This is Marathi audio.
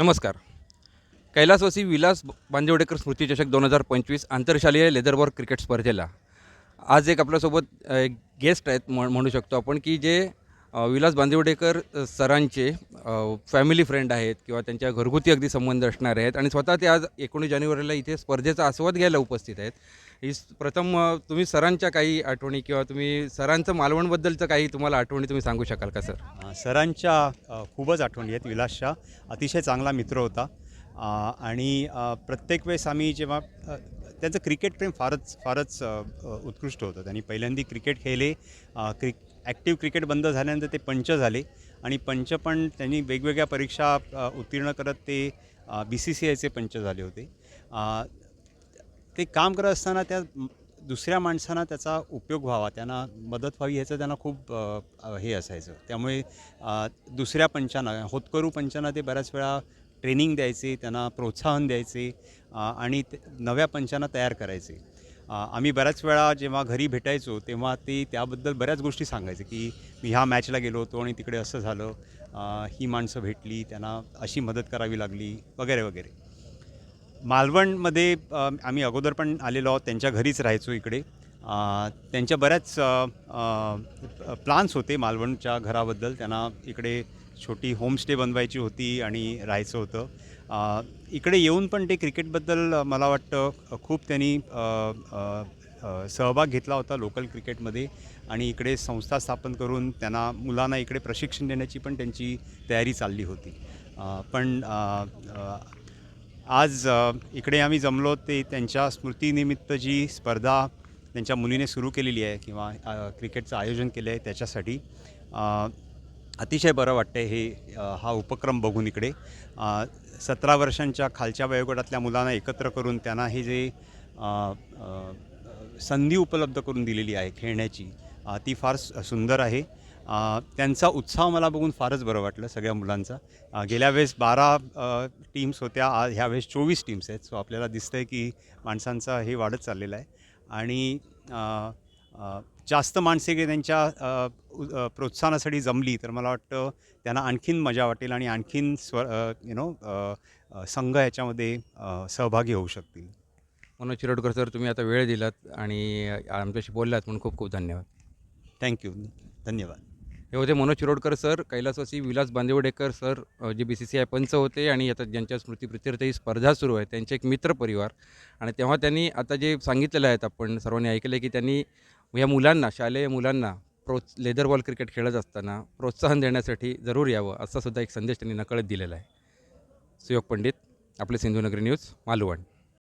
नमस्कार. कैलासवासी विलास बांदिवडेकर स्मृतीचषक दोन हजार पंचवीस आंतरशालीय लेदरबॉल क्रिकेट स्पर्धेला आज एक आपल्यासोबत एक गेस्ट आहेत म्हण म्हणू शकतो आपण की जे विलास बांदिवडेकर सरांचे फॅमिली फ्रेंड आहेत किंवा त्यांच्या घरगुती अगदी संबंध असणारे आहेत आणि स्वतः ते आज एकोणीस जानेवारीला इथे स्पर्धेचा आस्वाद घ्यायला उपस्थित आहेत. ही प्रथम तुम्ही सरांच्या काही आठवणी किंवा तुम्ही सरांचं मालवणबद्दलचं काही तुम्हाला आठवणी तुम्ही सांगू शकाल का सर? सरांच्या खूपच आठवणी आहेत विलासच्या. अतिशय चांगला मित्र होता. आणि प्रत्येक वेळेस आम्ही जेव्हा त्यांचं क्रिकेट प्रेम फारच फारच उत्कृष्ट होतं. त्यांनी पहिल्यांदी क्रिकेट खेळले. क्रिक ॲक्टिव्ह क्रिकेट बंद झाल्यानंतर ते पंच झाले. आणि पंच पण त्यांनी वेगवेगळ्या परीक्षा उत्तीर्ण करत ते बी सी सी आयचे पंच झाले होते. ते काम करत असताना त्या दुसऱ्या माणसांना त्याचा उपयोग व्हावा त्यांना मदत व्हावी ह्याचं त्यांना खूप हे असायचं. त्यामुळे दुसऱ्या पंचांना होतकरू पंचांना ते बऱ्याच वेळा ट्रेनिंग द्यायचे त्यांना प्रोत्साहन द्यायचे आणि ते नव्या पंचांना तयार करायचे. आम्ही बऱ्याच वेळा जेव्हा घरी भेटायचो तेव्हा ते त्याबद्दल बऱ्याच गोष्टी सांगायचे की मी ह्या मॅचला गेलो होतो आणि तिकडे असं झालं ही माणसं भेटली त्यांना अशी मदत करावी लागली वगैरे वगैरे. मालवणमध्ये आम्ही अगोदर पण आलेलो आहोत. त्यांच्या घरीच राहायचो इकडे. त्यांच्या बऱ्याच प्लान्स होते मालवणच्या घराबद्दल. त्यांना इकडे छोटी होमस्टे बनवायची होती आणि राहायचं होतं. इकडे येऊन पण ते क्रिकेटबद्दल मला वाटतं खूप त्यांनी सहभाग घेतला होता लोकल क्रिकेटमध्ये. आणि इकडे संस्था स्थापन करून त्यांना मुलांना इकडे प्रशिक्षण देण्याची पण त्यांची तयारी चालली होती. पण आज इकडे आम्ही जमलो ते त्यांच्या स्मृतीनिमित्त जी स्पर्धा त्यांच्या मुलीने सुरू केलेली आहे किंवा क्रिकेटचं आयोजन केलं आहे त्याच्यासाठी अतिशय बरं वाटतं हे हा उपक्रम बघून इकडे. सतरा वर्षांच्या खालच्या वयोगटातल्या मुलांना एकत्र करून त्यांना हे जे संधी उपलब्ध करून दिलेली आहे खेळण्याची ती फार सुंदर आहे. त्यांचा उत्साह मला बघून फारच बरं वाटलं सगळ्या मुलांचा. गेल्या वेळेस बारा टीम्स होत्या आज ह्या वेळेस चोवीस टीम्स आहेत. सो आपल्याला दिसतं आहे की माणसांचा हे वाढत चाललेलं आहे. आणि जास्त माणसे जे त्यांच्या प्रोत्साहनासाठी जमली तर मला वाटतं त्यांना आणखीन मजा वाटेल आणि आणखीन स्व यु नो संघ याच्यामध्ये सहभागी होऊ शकतील. मनोज शिरोडकर सर तुम्ही आता वेळ दिलात आणि आमच्याशी बोललात म्हणून खूप खूप धन्यवाद. थँक्यू धन्यवाद. हे होते मनोज शिरोडकर सर कैलासवासी विलास बांदेवडेकर सर जे बी सी सी आय पंच होते आणि आता ज्यांच्या स्मृतीप्रित्यर्थ ही स्पर्धा सुरू आहे त्यांचे एक मित्र परिवार. आणि तेव्हा त्यांनी आता जे सांगितलेलं आहेत आपण सर्वांनी ऐकलं आहे की त्यांनी या मुलांना शालेय मुलांना प्रोत् लेदर बॉल क्रिकेट खेळत असताना प्रोत्साहन देण्यासाठी जरूर यावं असा सुद्धा एक संदेश त्यांनी नकळत दिलेला आहे. सुयोग पंडित आपले सिंधुनगरी न्यूज मालवण.